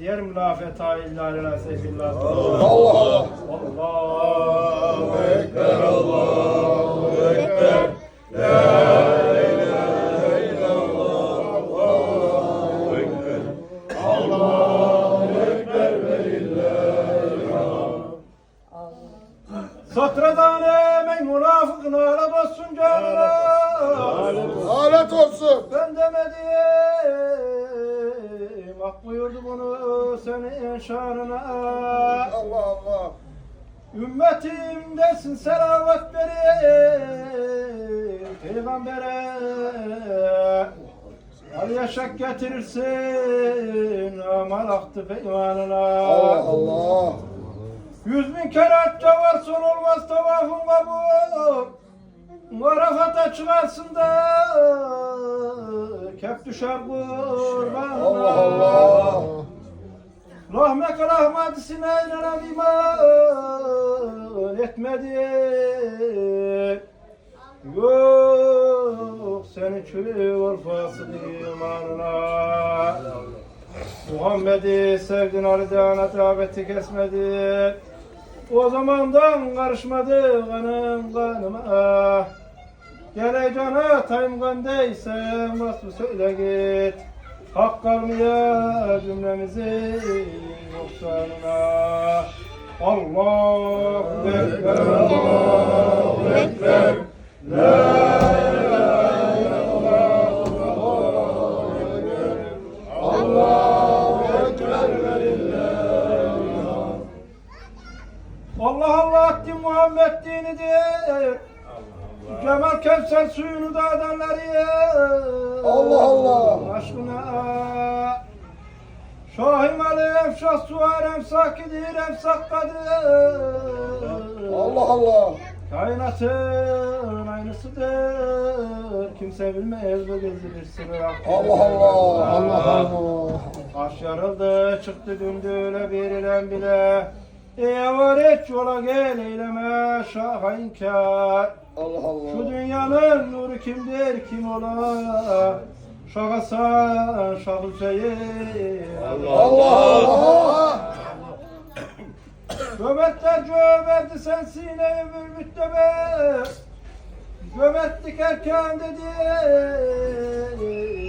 diyelim la feta illa lila seyfillah. Allah Allah. Allahu Ekber Allahu Ekber. Şanına. Allah Allah. Ümmetim desin selamet verin Peygambere Ali yaşak getirirsin amal aktı peymanına Allah Allah. Yüz bin kere hacca varsın olmaz tavafın kabul Arafata çıkarsın da kep düşer kurbanına Allah Allah. Rahmek rahmetisine inanan iman etmedi. Yok senin çürü olfası imanına. Muhammed'i sevdin Ali'den daveti kesmedi. O zamandan karışmadı kanım kanıma. Gele cana tayım kandeysem vasfı söyle git. Hak kalmaya cümlemizi yoksanına. Allahu Ekber, Allahu Ekber. Allah Suvar Emsakidir Emsakkadır Allah Allah. Kainatın aynısıdır Kimse bilmez bu gizli bir sırrı Allah Allah. Allah Allah. Aş yarıldı çıktı dümdü öyle bir ilem bile Ey var et yola gel eyleme şaha inkar Allah Şu Allah. dünyanın nuru kimdir kim ola Şah Hasan, Şah Hüseyin Allah Allah. Cömertler cömerti sensin ey müttebe. Cömertlik erken dedi.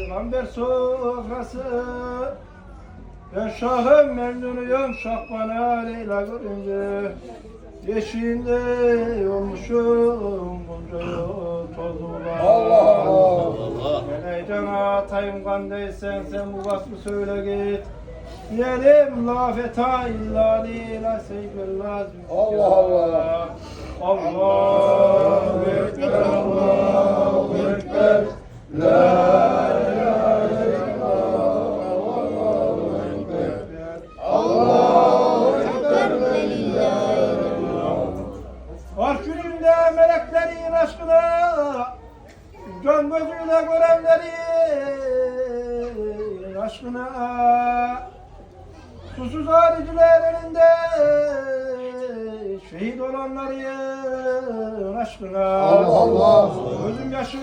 Gamber sofrası. Ben şahım memnunuyum şah bana Leyla görünce. Yeşinde olmuşum bunca tozula Allah Allah. Ben ey can atayım kandaysan sen bu vasfı söyle git Diyelim la feta illa lila seyyidel lazim Allah Allah. Allahu Ekber Allahu Ekber Arşününde meleklerin aşkına Can gözüyle görenlerin aşkına Susuz hariciler elinde. Şehit olanların aşkına. Allah Allah. Gözüm yaşı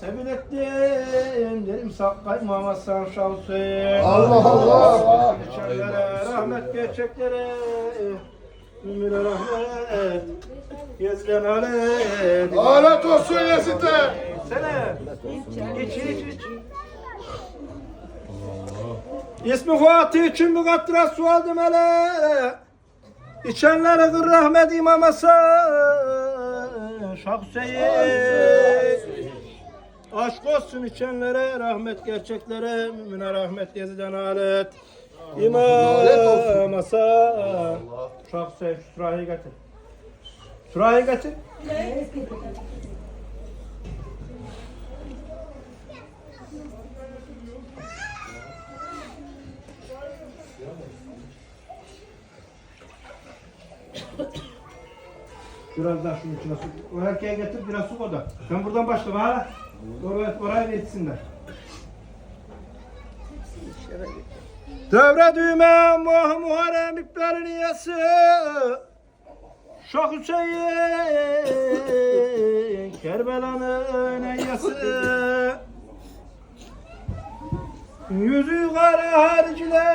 sebil ettim. Derim sakkay mamazsan şavsi Allah Allah. Geçenlere rahmet gerçeklere Ümüne rahmet. Gezilen alet Lanet olsun Yezid'e. Sene. İç iç iç İsmi Fatih için bu kattıra su aldım hele İçenlere kır rahmet İmam Hasan Şah Aşk olsun içenlere rahmet gerçeklere Mümine rahmet geziden alet. İmam Hasan Şah Hüseyin şu getir. Sırayı getir Biraz daha şunun içine su. O erkeğe getir biraz su koy da. Ben buradan başla bana. Oraya, oraya da etsinler. Devre düğme muh muharem ipleri niyesi Şah Hüseyin Kerbela'nın eyyesi Yüzü kara hariciler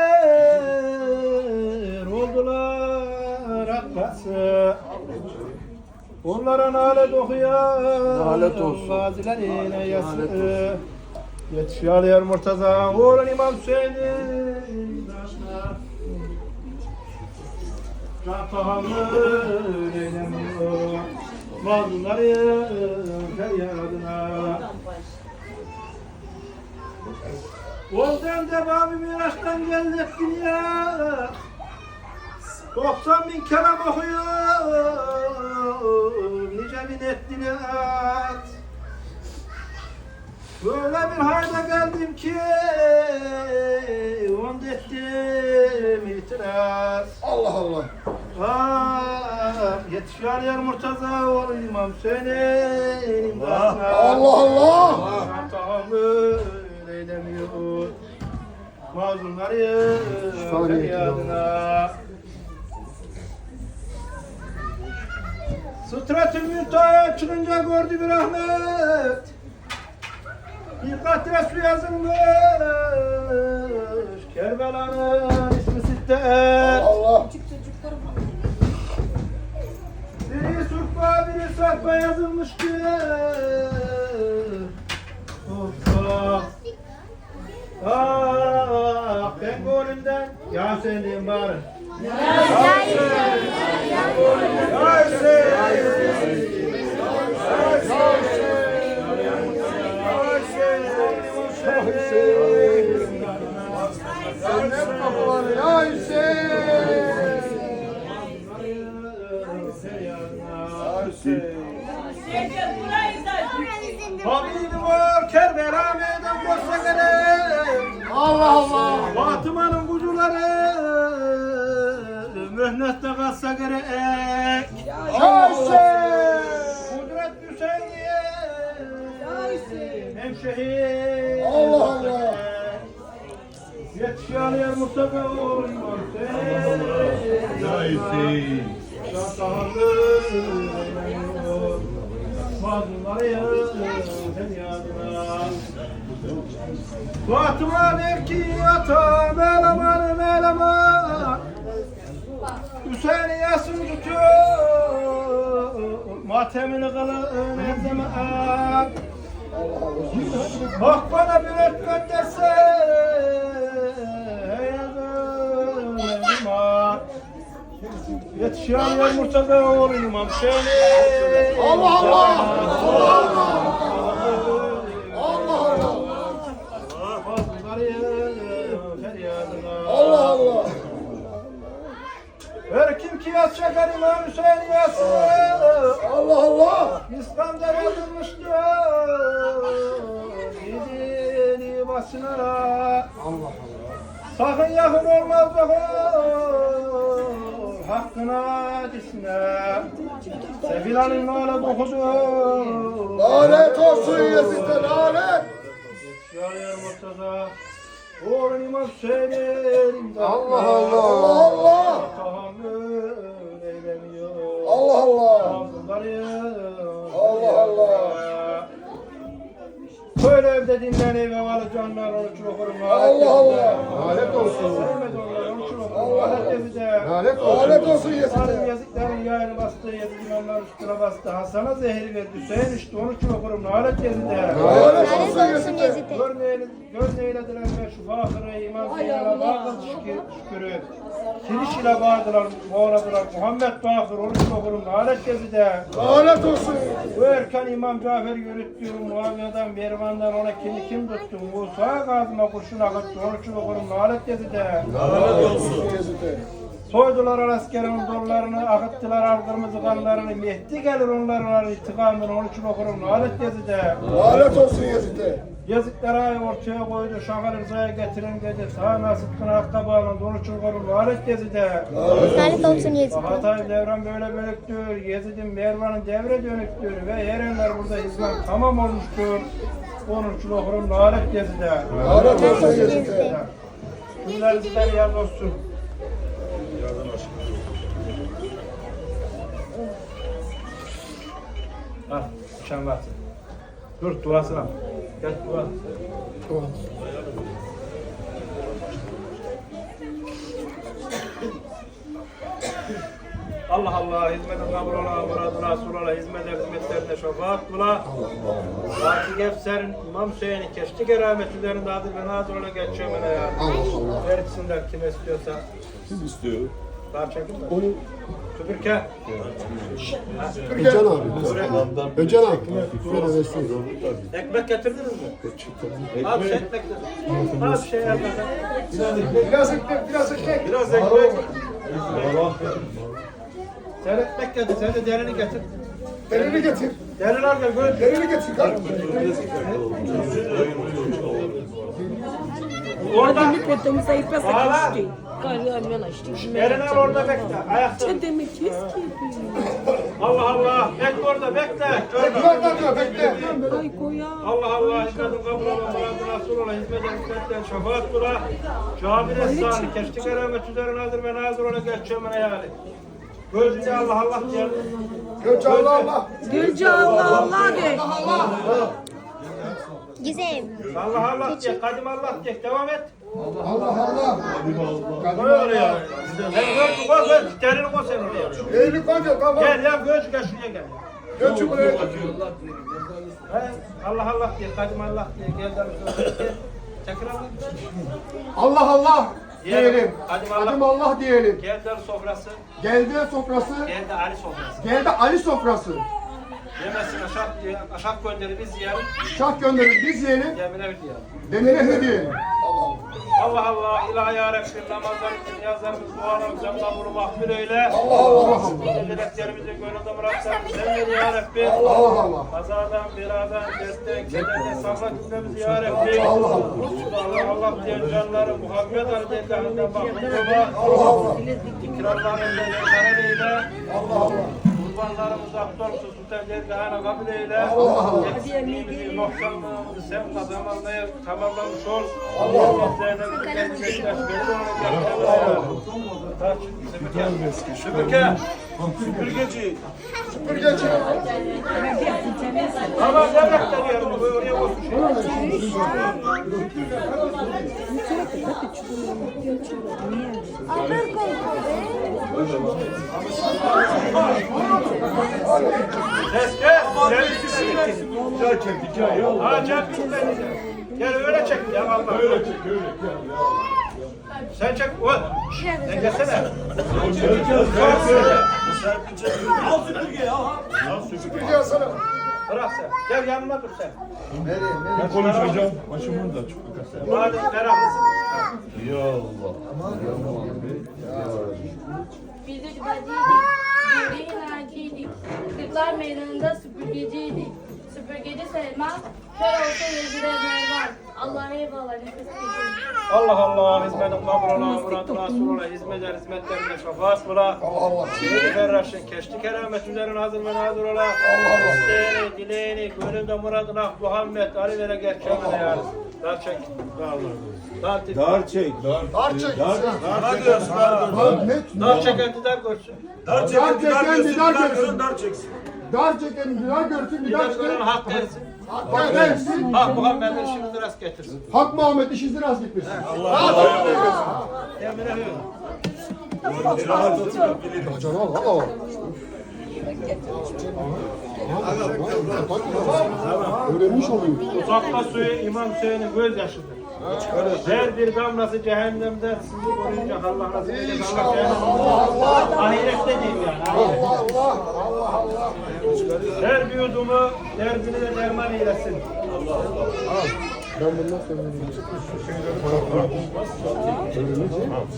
oldular abbası Onlara nalet okuyan Nalet olsun. gazilerine yası. Yetişiyor Murtaza, oğlun İmam Hüseyin'in tahammül eylemiyor, mazlumları feryadına. Ondan devamı Miraç'tan geldik dünya. 90 bin kelam okuyor, bin ettiğini at. Böyle bir hayda geldim ki, onda ettim itiraz. Allah Allah. Ah, yetişiyor yer Murtaza oğlu İmam Hüseyin'in başına. Allah Allah. Tahammül eylemiyor. Mazlumları feryadına. Sıtratül müntahaya çıkınca gördü bir rahmet. Bir katre su yazılmış. Kerbela'nın ismi Sitte. Allah. Biri surfa, biri sarfa yazılmıştı. Hoppa. Ah, ben golünden ya söyleyeyim bari. Ya Hüseyin. Ya Hüseyin. Hemşehir. Allah Allah. Yetişiyor yer Mustafa oğlum Hüseyin. Ya Hüseyin. Mazlumları feryadına Fatıma der ki ata meleman meleman Hüseyin yasın tutuyor Matemini kılın her zaman Bak bana bir öpmek dese Yetişiyor yer Murtaza oğlu İmam Hüseyin Allah Allah. Allah Allah. Allah Allah. Her kim ki İmam Hüseyin yazsın. Allah Allah. İslam'da yazılmıştır. Basınara. Allah Sakın yakın olmaz bak Hakkına cisne. Sevilanın oğlu dokudu. Lanet olsun Yezid'e lanet. Yar Murtaza. Oğlum İmam Hüseyin'in Allah Allah. Allah Allah. Tahammül eylemiyor. Allah Allah. Allah Allah. Böyle evde dinleneyim ve varı canlar onun için okurum. Allah Allah. Lanet olsun. Sevmedi onları onun için okurum. Lanet yazıda. Lanet olsun. Lanet olsun Halim Yezid'e. yazıkların yayını bastı, yazık imamlar üstüne bastı. Hasan'a zehri verdi. Hüseyin işte onun için okurum. Lanet. Lanet olsun Lanet olsun Yezid'e. Yezid'e. Gör neyle, gör neylediler ve şu fakire iman bakın şükür, şükürü. Kiriş ile bağırdılar, bağladılar. Muhammed Bakır, onu için okurum. Lanet gezide. Lanet olsun. Bu erken İmam Cafer yürüttüğüm Muaviye'den, Mervan'dan ona kimi kim tuttu? Musa kazma kurşun akıttı, için okurum. Lanet gezide. Lanet olsun. Soydular askerin dollarını, akıttılar al kırmızı kanlarını. Mehdi gelir onların intikamını, onun için okurum. Lanet gezide. Lanet olsun Yezid'e. Yazıklara ortaya koydu, şakal rızaya getirin dedi. Sağına sıtkın hakka bağlandı, onu çulgarım, lanet gezide. Lanet olsun Yezid'e. Hatay devran böyle bölüktür, Yezid'in Mervan'ın devre dönüktür ve Yerenler burada hizmet tamam olmuştur. Onun çulgarım, lanet gezide. Lanet olsun Yezid'e. Bunlar bizler yaz olsun. Varsın. Dur, duasını al. Gel, dua. Allah Allah hizmetin kabul ola, muradına asıl ola, hizmet hizmetlerine şefaat bula. Fatih Gefser'in İmam Hüseyin'in keşke keramet üzerinde adı ve nazır ola geçiyor bana ya. Versinler kim istiyorsa. Kim istiyor? Daha çekin mi? Onu Süpürge. Öcan abi. Öcan abi. Şöyle versin. Ekmek getirdiniz mi? Abi şey ekmek dedim. Abi şey yapmadım. Biraz ekmek, biraz ekmek. Biraz ekmek. Sen ekmek getir, sen de derini getir. Derini getir. Derin al gel, böyle. Derini getir. Kalk. Orada, Hadi podemos sair pra temos derin al orada bekle. Ayakta. Você tem que Allah Allah, bekle orada, bekle. Bekle, bekle, bekle. Ai, Goiás. Allah Allah, hizmetin kabul ola, muradına asıl ola, hizmetin hizmetten şefaat bula. Camine sağlı, keşke keramet üzerine hazır ve nazır ola, geçiyor bana yani. Gözünde Allah Allah diyelim. Önce Allah Allah. Gülce Allah Allah de. Gizem. Allah Allah diye, kadim Allah diye, devam et. Allah Allah. Böyle yani. Sen göz koy, göz, derini koy sen oraya. Eğilip koyacak tamam. Gel ya göz gel şuraya gel. Göçü buraya. He, Allah Allah diye, kadim Allah diye, gel gel. Çakır Allah. Allah Allah diyelim. Hadi Allah. Adım Allah diyelim. Gel de sofrası, Geldi sofrası. gel de Ali sofrası. Geldi Ali sofrası. Yemesin aşağı, aşağı gönderi biz yiyelim, Şah gönderir biz yiyelim. yemine ödeyelim. Demire hü diyelim. Allah Allah, ilahi ya Rabbi, namazlarımızı, niyazlarımızı, dualarımızı, kabulü mahfil eyle. Allah Allah. Dileklerimizi gönülde muratlarımızı sevmedi ya Rabbi. Allah Allah. Kazadan, beladan, dertten, kederden sakla cümlemizi ya Rabbi. Allah Allah. Allah diyen canları Muhammed Cellah'ından bakmıyorlar. Allah Allah. İkrarlarımızı karar eyle. Allah Allah. Kurbanlarımızı afdolsu sultan dergahına kabul eyle. Eksikliğimizi, noksanlığımızı sen kazanmaya tamamlamış ol. Allah Süpürge. Süpürgeci. Süpürgeci. Ama ne bekliyorum? Oraya olsun. Alır koy Eski. Güzel çektik ya. ya. Ha bitmedi. Gel öyle çek ya Allah. Öyle çek öyle. Ya. Sen çek. O. Sen gelsene. Çekeceğiz. Süpürge alsana. Bırak sen. Gel yanıma dur sen. Ben konuşacağım. Başımın da çok Madem meraklısın. Ya Allah. Biz üç bacıydık. Birliğin acıydık. Kırklar meydanında süpürgeciydik. Süpürgeci Selma, kör olsa yüzüne Mervan. Allah'a eyvallah. Allah Allah. Hizmetin kabul ola, muradına asıl ola, hizmetler, hizmetlerine şefaat bula. Allah Allah. Seyri Ferraş'ın keşti keramet üzerine hazır ve nazır ola. Allah İsteğini, dileğini, gönlünde muradına Muhammed Ali vere geçemene yani. Daha çek. Daha çek. Dar çek. Dar. Dar çek. Dar. Dar ne? Daha çeken didar görsün. Dar çeken didar görsün. Dar çeksin. Dar çeken didar görsün. Didar gören hak dersin. Hak versin. Hak Muhammed'in işimizi rast getirsin. Hak Muhammed işinizi rast getirsin. Emine hü. Canım valla. Öğrenmiş olayım. Uzakta suyu İmam Hüseyin'in gözyaşıdır. Her bir damlası cehennemden sizi koruyunca Allah nasip edecek. Allah cehennem. Ahirette diyeyim yani. ahirette. Allah Allah Allah. Her bir yudumu derdini de derman eylesin. Ben bundan sonra.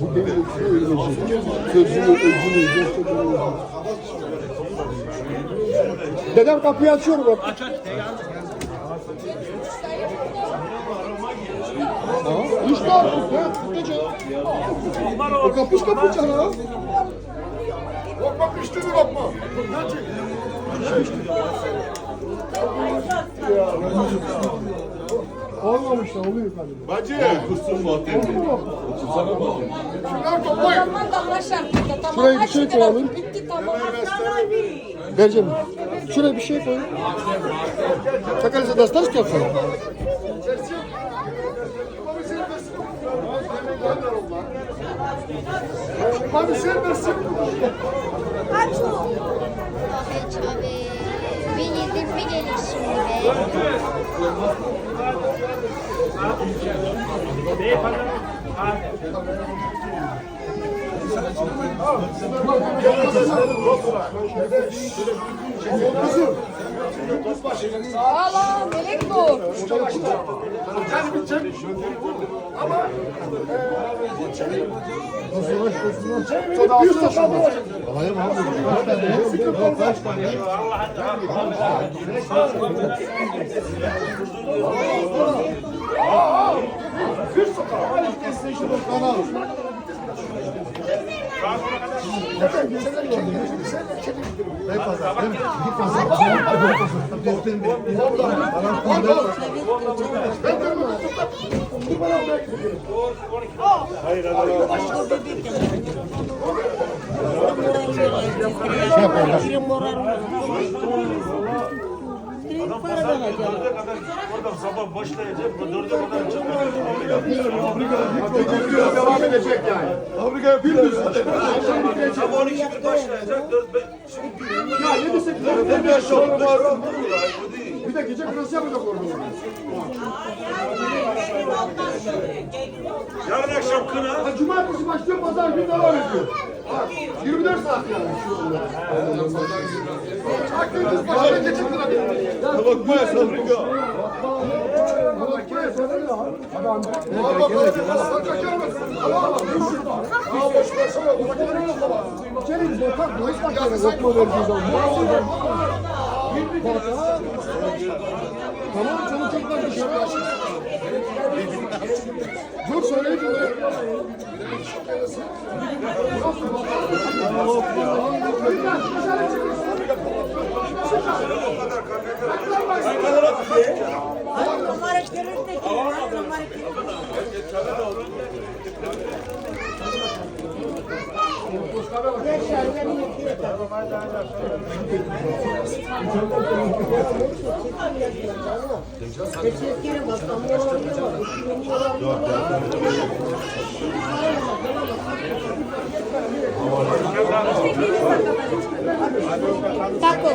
Bu benim öğreneceğim. Sözünü, özünü, gösterdiğini Dedem kapıyı açıyor bak. Aç aç. İşte artık ya. Gece. O kapış kapıca ha. Bak bak üstünü bakma. Olmamış da oluyor galiba. Bacı. Kursun muhabbeti. Sana bak. Şunlar toplayın. Tamam, Şuraya bir şey koyalım. Bitti tamam. Vereceğim. Şuraya bir şey koy. Çakalese dastarız ki yapsana. Abi sen versin. Kaç o? Hiç abi. Bir yedim bir gelir şimdi be. Beyefendi. Hadi. Allah melek bu. Oradan sabah başlayacak. Dörde kadar çıkacak. Devam edecek yani. Fabrikaya bir düz zaten. Sabah 12 bir başlayacak. Dört beş. Ya 7 8 10 5 sonra var. De gece kırası yapacak orada. Yarın akşam kına. Ha, Cumartesi başlıyor, pazar günü devam ediyor. Ha, 24 saat yani. Akdeniz başına geçirdiler. Bakmaya fabrika. Bakmaya sarılıyor. Adam. Bak bak bak. Bak kaçırmasın. Tamam mı? Aa boş versene. Makinenin yok ama. Gelin bakar. Boş makinesi. Lokma vereceğiz onu. Bak ha. Tamam canım tekrar dışarı aç. Söyleyeyim mi? Taco.